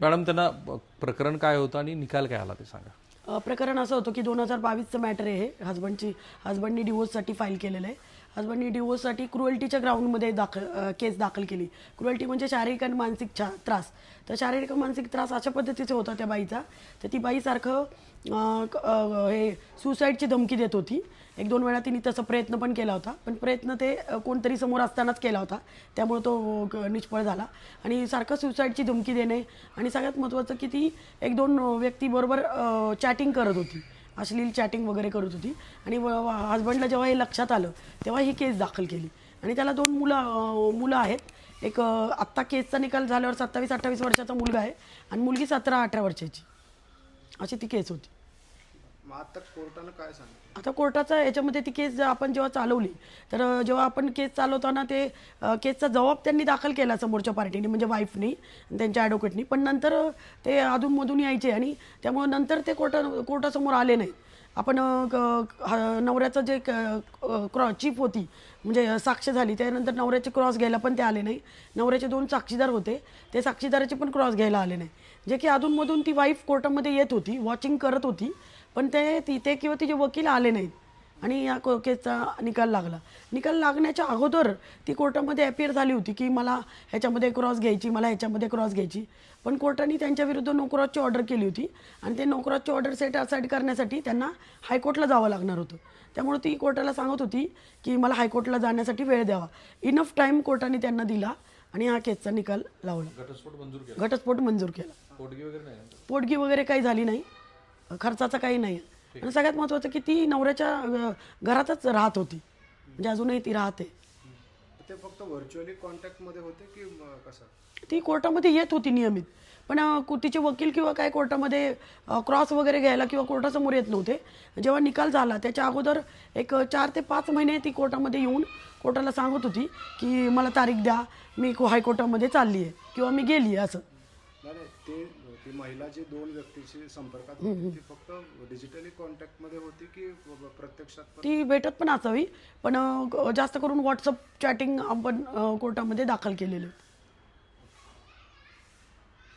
Madam त्यांना प्रकरण काय होतं आणि निकाल काय आला ते सांगा. प्रकरण असं होतं की दोन हजार बावीसचं मॅटर आहे हे. हजबंडची हजबंडनी डिवोर्ससाठी फाईल केलेलं आहे. हजबंडनी डिवोर्ससाठी क्रुएल्टीच्या ग्राउंडमध्ये दाखल केस दाखल केली. क्रुएल्टी म्हणजे शारीरिक आणि मानसिक छा त्रास. तर शारीरिक आणि मानसिक त्रास अशा पद्धतीचा होता त्या बाईचा. तर ती बाई सारखं हे सुसाईडची धमकी देत होती. एक दोन वेळा तिने तसा प्रयत्न पण केला होता. पण प्रयत्न ते कोणतरी समोर असतानाच केला होता. त्यामुळे तो निष्फळ झाला. आणि सारखं सुसाईडची धमकी देणे. आणि सगळ्यात महत्त्वाचं की ती एक दोन व्यक्तीबरोबर चॅटिंग करत होती. अश्लील चॅटिंग वगैरे करत होती. आणि हजबंडला जेव्हा हे लक्षात आलं तेव्हा ही केस दाखल केली. आणि त्याला दोन मुलं मुलं आहेत. एक आत्ता केसचा निकाल झाल्यावर सत्तावीस अठ्ठावीस वर्षाचा मुलगा आहे. आणि मुलगी सतरा अठरा वर्षाची. अशी ती केस होती. मग आता काय सांगितलं? आता कोर्टाचा याच्यामध्ये ती केस आपण जेव्हा चालवली तर जेव्हा आपण केस चालवताना ते अ, केसचा जबाब त्यांनी दाखल केला समोरच्या पार्टीने म्हणजे वाईफनी त्यांच्या ॲडव्होकेटनी पण नंतर ते अधूनमधून यायचे आणि त्यामुळे नंतर ते कोर्टा कोर्टासमोर आले नाहीत. आपण अ, क- ह- नवऱ्याचं जे क्रॉ चीप होती म्हणजे अ, साक्ष झाली त्यानंतर नवऱ्याचे क्रॉस घ्यायला पण ते आले नाही नवऱ्याचे दोन साक्षीदार होते ते साक्षीदाराचे पण क्रॉस घ्यायला आले नाही जे की अधूनमधून ती वाईफ कोर्टामध्ये येत होती वॉचिंग करत होती पण ते तिथे किंवा तिचे वकील आले नाहीत. आणि या को- केसचा निकाल लागला. निकाल लागण्याच्या अगोदर ती कोर्टामध्ये अपियर झाली होती की मला ह्याच्यामध्ये क्रॉस घ्यायची मला ह्याच्यामध्ये क्रॉस घ्यायची. पण कोर्टाने त्यांच्या विरुद्ध नो क्रॉसची ऑर्डर केली होती. आणि ते नो क्रॉसची ऑर्डर सेट असाईड करण्यासाठी त्यांना हायकोर्टला जावं लागणार होतं. त्यामुळे ती कोर्टाला सांगत होती की मला हायकोर्टला जाण्यासाठी वेळ द्यावा. इनफ टाईम कोर्टाने त्यांना दिला आणि हा केसचा निकाल लावला. घटस्फोट मंजूर केला. पोटगी वगैरे काही झाली नाही. खर्चाचं काही नाही. आणि सगळ्यात महत्त्वाचं की ती नवऱ्याच्या घरातच राहत होती. म्हणजे अजूनही ती राहते. ते फक्त व्हर्च्युअली कॉन्टॅक्टमध्ये होते की कसं? ती कोर्टामध्ये येत होती नियमित. पण तिचे वकील किंवा काय कोर्टामध्ये क्रॉस वगैरे घ्यायला किंवा कोर्टासमोर येत नव्हते. जेव्हा निकाल झाला त्याच्या अगोदर एक चार ते पाच महिने ती कोर्टामध्ये येऊन कोर्टाला सांगत होती की मला तारीख द्या. मी हायकोर्टामध्ये चालली आहे किंवा मी गेली आहे असं ते ती महिला जी दोन व्यक्तीशी संपर्कात होती ती फक्त डिजिटली कॉन्टॅक्टमध्ये होती की प्रत्यक्षात पण? ती भेटत पण असावी पण जास्त करून व्हॉट्सअप चॅटिंग आपण कोर्टामध्ये दाखल केलेले